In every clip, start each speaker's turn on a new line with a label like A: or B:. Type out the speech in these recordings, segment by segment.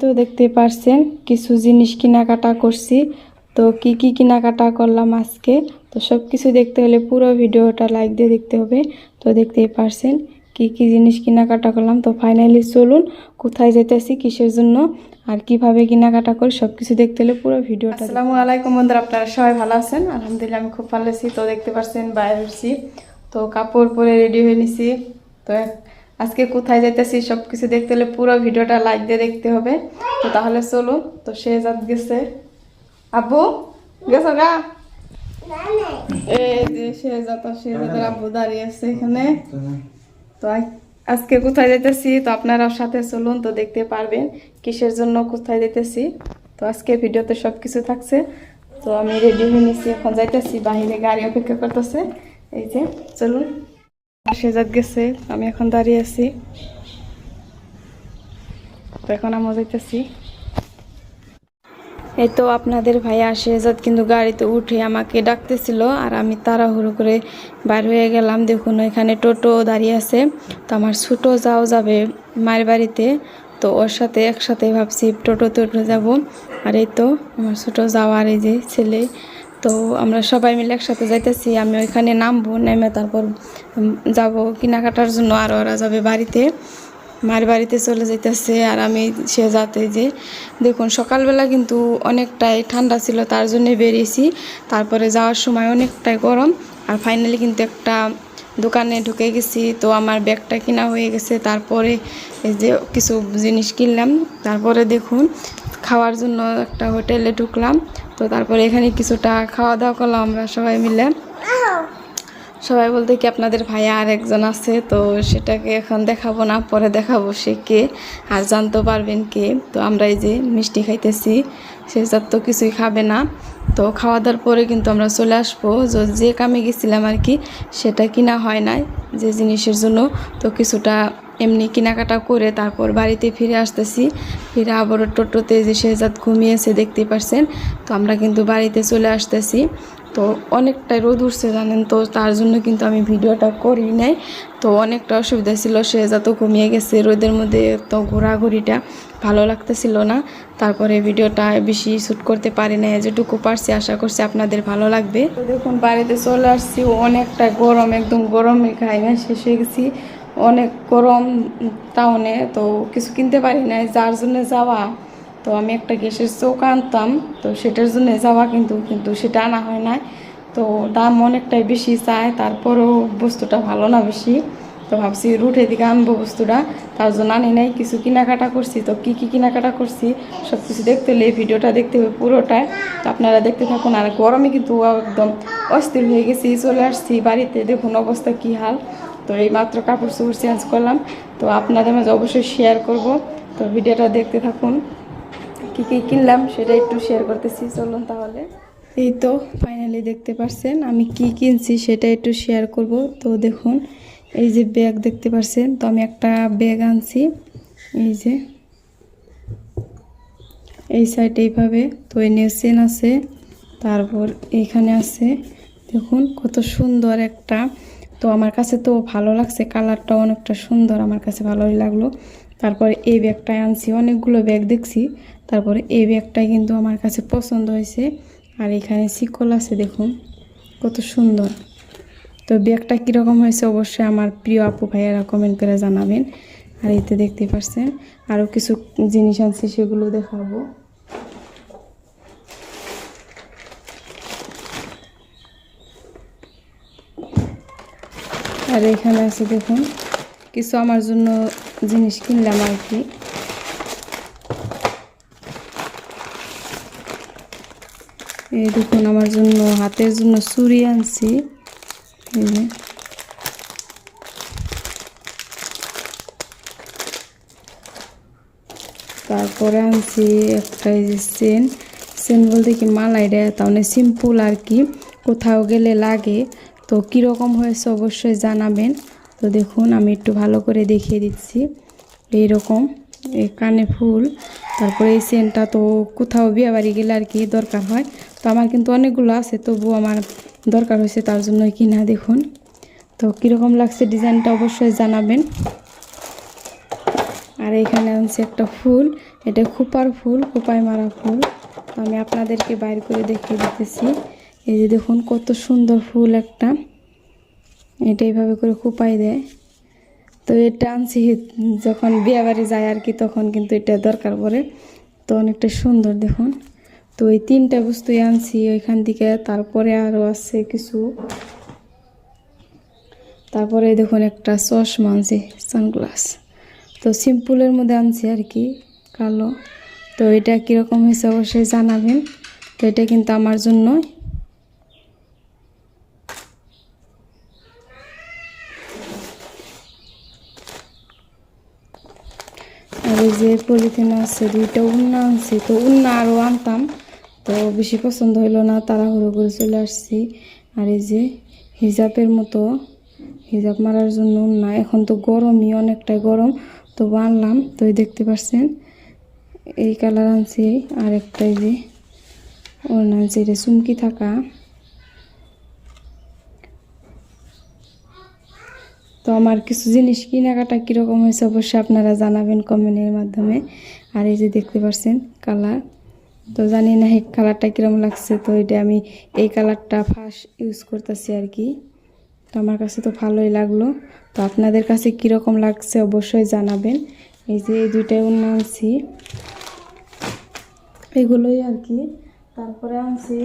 A: তো দেখতে পারছেন, কিছু জিনিস কেনাকাটা করছি। তো কি কি কেনাকাটা করলাম আজকে? তো সব কিছু দেখতে হলে পুরো ভিডিওটা লাইক দিয়ে দেখতে হবে। তো দেখতেই পারছেন, কি কি জিনিস কেনাকাটা করলাম। তো ফাইনালি চলুন, কোথায় যেতেছি, কিসের জন্য, আর কীভাবে কেনাকাটা করি সব কিছু দেখতে হলে পুরো ভিডিওটা আসসালামু আলাইকুম বন্ধুরা, আপনারা সবাই ভালো আছেন? আলহামদুলিল্লাহ, আমি খুব ভালো আছি। তো দেখতে পারছেন বাইরে তো কাপড় পরে রেডি হয়ে নিছি। তো আজকে কোথায় যাইতেছি সব কিছু দেখতে হলে পুরো ভিডিওটা লাইক দিয়ে দেখতে হবে। তো তাহলে চলো তো সে যাত গেছে। আব্বু, গেছো গা? এই যে শেহজাদ আর শেহজাদের আব্বু দাঁড়িয়ে আছে এখানে। তো আজ- আজকে কোথায় যাইতেছি, তো আপনারা সাথে চলুন, তো দেখতে পারবেন কিসের জন্য কোথায় যাইতেছি। তো আজকে ভিডিওতে সব কিছু থাকছে। তো আমি রেডি হয়ে নিছি, এখন যাইতেছি, বাহিরে গাড়ি অপেক্ষা করতেছে। এই যে, চলুন। সেজাত গেছে, আমি এখন দাঁড়িয়ে আছি। তো এখন আমরা যাইতেছি। এই তো আপনাদের ভাইয়া শেহজাদ কিন্তু গাড়িতে উঠে আমাকে ডাকতেছিল আর আমি তাড়াহুড়ো করে বার হয়ে গেলাম। দেখুন, এখানে টোটো দাঁড়িয়ে আছে। তো আমার ছোটো যাও যাবে মায়ের বাড়িতে। তো ওর সাথে একসাথে ভাবছি টোটোতে উঠে যাব। আর এই তো আমার ছোটো যাওয়ার এই যে ছেলে তো আমরা সবাই মিলে একসাথে যাইতেছি, আমি ওইখানে নামবো নেমে তারপর যাব কেনাকাটার জন্য আর ওরা যাবে বাড়িতে। মার বাড়িতে চলে যেতেছে আর আমি সে যাতে যে, দেখুন সকালবেলা কিন্তু অনেকটাই ঠান্ডা ছিল, তার জন্যে বেরিয়েছি। তারপরে যাওয়ার সময় অনেকটাই গরম আর ফাইনালি কিন্তু একটা দোকানে ঢুকে গেছি। তো আমার ব্যাগটা কিনা হয়ে গেছে, তারপরে যে কিছু জিনিস কিনলাম। তারপরে দেখুন খাওয়ার জন্য একটা হোটেলে ঢুকলাম। তো তারপরে এখানে কিছুটা খাওয়া দাওয়া করলাম আমরা সবাই মিলে। সবাই বলতে কি আপনাদের ভাইয়া আর একজন আছে, তো সেটাকে এখন দেখাবো না, পরে দেখাবো সে কে আর জানতে পারবেন কে। তো আমরা এই যে মিষ্টি খাইতেছি, সে যার তো কিছুই খাবে না। তো খাওয়া দাওয়ার পরে কিন্তু আমরা চলে আসব। যে- যে কামে গেছিলাম আর কি, সেটা কিনা হয় নাই যে জিনিসের জন্য। তো কিছুটা এমনি কেনাকাটা করে তারপর বাড়িতে ফিরে আসতেছি। ফিরে আবার টোটোতে যে শেহজাদ ঘুমিয়েছে দেখতে পারছেন? তো আমরা কিন্তু বাড়িতে চলে আসতেছি। তো অনেকটাই রোদ উঠছে জানেন তো, তার জন্য কিন্তু আমি ভিডিওটা করি নাই। তো অনেকটা অসুবিধা ছিল সে যত ঘুমিয়ে গেছে। রোদের মধ্যে তো ঘোরাঘুরিটা ভালো লাগতেছিল না। তারপরে ভিডিওটা বেশি শ্যুট করতে পারি না যেটুকু পারছি আশা করছি আপনাদের ভালো লাগবে। তো দেখুন, বাড়িতে চলে আসছি। অনেকটা গরম, একদম গরমে খাই না শেষ হয়ে গেছি। অনেক গরম টাউনে, তো কিছু কিনতে পারি না যার জন্য যাওয়া, তো আমি একটা গ্যাসের চৌক আনতাম, তো সেটার জন্য যাওয়া কিন্তু কিন্তু সেটা আনা হয় না তো দাম অনেকটাই বেশি চায়, তারপরেও বস্তুটা ভালো না বেশি। তো ভাবছি রুটে দিকে আনব বস্তুটা, তার জন্য আনি নাই। কিছু কেনাকাটা করছি, তো কি কি কেনাকাটা করছি সব কিছু দেখতে হলে এই ভিডিওটা দেখতে হবে পুরোটাই তো আপনারা দেখতে থাকুন, আর গরমে কিন্তু একদম অস্থির হয়ে গেছি, চলে আসছি। বাড়িতে দেখুন অবস্থা কী হাল। তো এই মাত্র কাপড় চোপড় চেঞ্জ করলাম। তো আপনাদের মাঝে অবশ্যই শেয়ার করব। তো ভিডিওটা দেখতে থাকুন। কি কি কিনলাম সেটা একটু শেয়ার করতেছি। চলুন তাহলে। এই তো ফাইনালি দেখতে পাচ্ছেন আমি কি কিনছি সেটা একটু শেয়ার করব। তো দেখুন, এই যে ব্যাগ দেখতে পাচ্ছেন তো আমি একটা ব্যাগ আনছি। এই যে, এই সাইড এইভাবে। তো এই নেসেন আছে। তারপর এইখানে আছে। দেখুন, কত সুন্দর একটা। তো আমার কাছে তো ভালো লাগছে, কালারটা অনেকটা সুন্দর আমার কাছে ভালোই লাগল। তারপরে এই ব্যাগটাই আনছি, অনেকগুলো ব্যাগ দেখছি। তারপরে এই ব্যাগটাই কিন্তু আমার কাছে পছন্দ হয়েছে। আর এখানে শিকল আছে, দেখুন, কত সুন্দর। তো ব্যাগটা কীরকম হয়েছে অবশ্যই আমার প্রিয় আপু ভাইয়ারা কমেন্ট করে জানাবেন। আর এতে দেখতে পাচ্ছেন আরও কিছু জিনিস আনছি, সেগুলো দেখাবো। আর এখানে আছে দেখুন, কিছু আমার জন্য জিনিস কিনলাম আর কি। এই দেখুন, আমার জন্য, হাতের জন্য চুরি আনছি। তারপরে আনছি একটা যে চেন চেন বলতে কি মালাইটা তাহলে সিম্পল আর কি। কোথাও গেলে লাগে। তো কীরকম হয়েছে অবশ্যই জানাবেন। তো দেখুন, আমি একটু ভালো করে দেখিয়ে দিচ্ছি। এইরকম, এই কানে ফুল, তারপরে এই চেনটা তো কোথাও বিয়ে বাড়ি গেলে আর কি দরকার হয়। তো আমার কিন্তু অনেকগুলো আছে তবু আমার দরকার হয়েছে তার জন্য কিনা দেখুন। তো কীরকম লাগছে ডিজাইনটা অবশ্যই জানাবেন। আর এখানে আনছি একটা ফুল, এটা খোপার ফুল খোপায় মারা ফুল আমি আপনাদেরকে বাইর করে দেখিয়ে দিতেছি। এই যে দেখুন কত সুন্দর ফুল একটা। এটা এইভাবে করে খোপাই দেয়। তো এটা আনছি যখন বিয়ে বাড়ি যায় আর কি, তখন কিন্তু এটা দরকার পড়ে। তো অনেকটা সুন্দর দেখুন। তো ওই তিনটা বস্তুই আনছি, ওইখান থেকে তারপরে আরও আছে কিছু। তারপরে দেখুন একটা চশমা আনছি, সানগ্লাস। তো সিম্পলের মধ্যে আনছি আর কি, কালো। তো এটা কীরকম হয়েছে অবশ্যই জানাবেন। তো এটা কিন্তু আমার জন্য এই যে পলিথিন আছে, দুইটা উন্না আনছি। তো উন্না আরও আনতাম, তো বেশি পছন্দ হইল না, তাড়াহুড়ো করে চলে আসছি। আর এই যে হিজাবের মতো, হিজাব মারার জন্য উন্না। এখন তো গরমই, অনেকটাই গরম। তো আনলাম, তো দেখতে পাচ্ছেন, এই কালার আনছি। আর একটা এই যে ওর না যে চুমকি থাকা। তো আমার কিছু জিনিস কেনাকাটা কীরকম হয়েছে অবশ্যই আপনারা জানাবেন কমেন্টের মাধ্যমে। আর এই যে দেখতে পাচ্ছেন কালার, তো জানি না এই কালারটা কীরকম লাগছে, তো এটা আমি এই কালারটা ফার্স্ট ইউজ করতেছি আর কি। তো আমার কাছে তো ভালোই লাগল। তো আপনাদের কাছে কীরকম লাগছে অবশ্যই জানাবেন। এই যে এই দুইটাই অন্য আনছি। এগুলোই আর কি। তারপরে আনছি,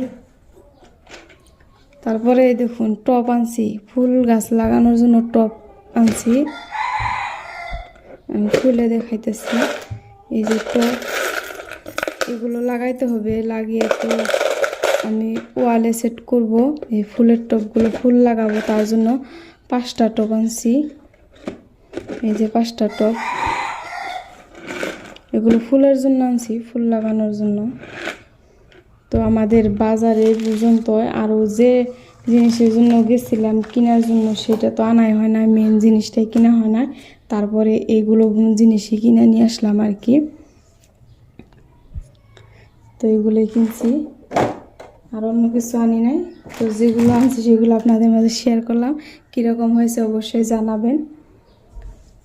A: তারপরে দেখুন টপ আনছি। ফুল গাছ লাগানোর জন্য টপ আনছি। আমি খুলে দেখাইতেছি। এই যে টপ এগুলো লাগাইতে হবে। লাগিয়ে তো আমি ওয়ালে সেট করব। এই ফুলের টপগুলো ফুল লাগাবো, তার জন্য পাঁচটা টপ আনছি। এই যে পাঁচটা টপ। এগুলো ফুলের জন্য আনছি, ফুল লাগানোর জন্য। তো আমাদের বাজারে পর্যন্ত আরও যে জিনিসের জন্য গেছিলাম, কেনার জন্য সেটা তো আনাই হয় না মেন জিনিসটাই কেনা হয় না তারপরে এইগুলো জিনিসই কিনে নিয়ে আসলাম আর কি। তো এগুলোই কিনছি। আর অন্য কিছু আনি নাই। তো যেগুলো আনছি সেগুলো আপনাদের মাঝে শেয়ার করলাম। কীরকম হয়েছে অবশ্যই জানাবেন।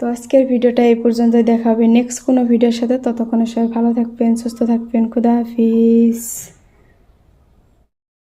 A: তো আজকের ভিডিওটা এই পর্যন্তই। দেখাবে নেক্সট কোনো ভিডিওর সাথে। ততক্ষণে সবাই ভালো থাকবেন, সুস্থ থাকবেন। খুদা হাফিজ।